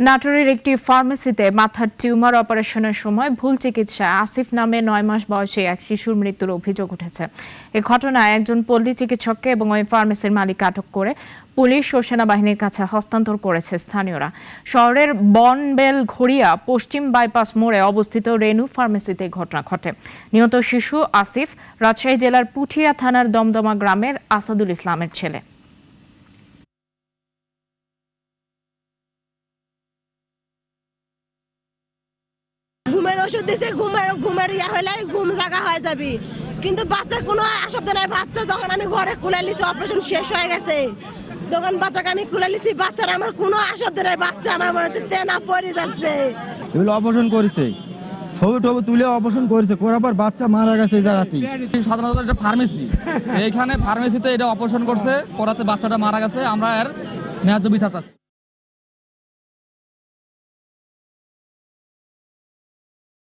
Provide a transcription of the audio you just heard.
নাটোরের একটি ফার্মেসিতে মাথার টিউমার অপারেশনের সময় ভুল চিকিৎসায় আসিফ নামে নয় মাস বয়সে এক শিশুর মৃত্যুর অভিযোগ উঠেছে। এ ঘটনায় একজন পল্লী চিকিৎসককে এবং ওই ফার্মেসির মালিক আটক করে পুলিশ ও সেনাবাহিনীর কাছে হস্তান্তর করেছে স্থানীয়রা। শহরের বনবেল ঘড়িয়া পশ্চিম বাইপাস মোড়ে অবস্থিত রেনু ফার্মেসিতে ঘটনা ঘটে। নিহত শিশু আসিফ রাজশাহী জেলার পুঠিয়া থানার দমদমা গ্রামের আসাদুল ইসলামের ছেলে ঘুমের ওষুধ দিছে ঘুমের ঘুমের ইয়া হলে ঘুম জাগা হয়ে যাবি। কিন্তু বাচ্চার কোনো অসুবিধা নাই। বাচ্চা যখন আমি ঘরে কুলে লিছি অপারেশন শেষ হয়ে গেছে। তখন বাচ্চাকে আমি কুলে লিছি বাচ্চার আমার কোনো অসুবিধা নাই। বাচ্চা আমার মনে হচ্ছে তেনা পড়ে যাচ্ছে এগুলো অপারেশন করেছে ছবি টবি তুলে অপারেশন করেছে করার পর বাচ্চা মারা গেছে এই জায়গাতেই সাধারণত এটা ফার্মেসি এইখানে ফার্মেসিতে এটা অপারেশন করছে করাতে বাচ্চাটা মারা গেছে। আমরা এর ন্যায্য বিচার চাচ্ছি।